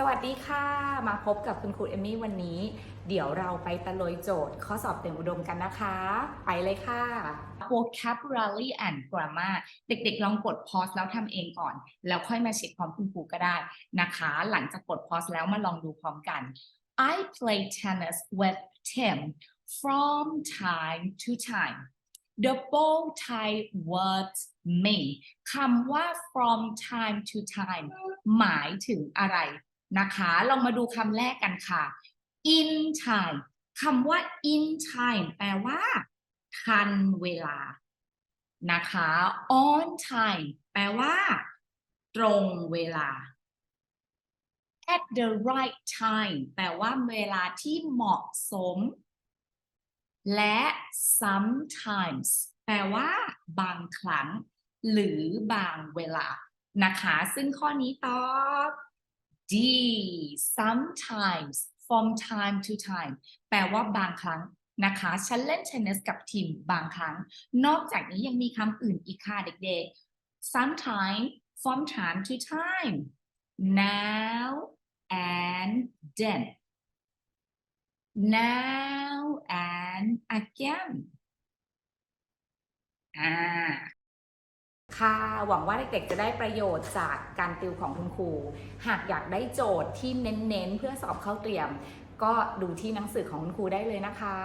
สวัสดีค่ะ มาพบกับคุณครูเอมมี่วันนี้ เดี๋ยวเราไปตะลุยโจทย์ ข้อสอบเต็มอุดมกันนะคะ ไปเลยค่ะ vocabulary and grammar เด็กๆ ลองกด pause แล้วทำเองก่อน แล้วค่อยมาเช็คพร้อมคุณครูก็ได้นะคะ หลังจากกด pause แล้วมาลองดูพร้อมกัน I play tennis with Tim from time to time the bow tie words me คำว่า from time to time หมายถึงอะไร นะคะลองมาดูคำแรกกันค่ะ in time คำว่า in time แปลว่า ทันเวลา นะคะ on time แปลว่า ตรงเวลา at the right time แปลว่าเวลาที่เหมาะสม และ sometimes แปลว่า บางครั้ง หรือบางเวลา นะคะ ซึ่งข้อนี้ตอบ D sometimes from time to time แปลว่าบางครั้งนะคะฉันเล่นเทนนิสกับทีมบางครั้ง นอกจากนี้ยังมีคำอื่นอีกค่ะเด็กๆ sometimes from time to time now and then now and again อ่า ค่ะ หวังว่าเด็กๆ จะได้ประโยชน์จากการติวของคุณครู หากอยากได้โจทย์ที่เน้นๆ เพื่อสอบเข้าเตรียม ก็ดูที่หนังสือของคุณครูได้เลยนะคะ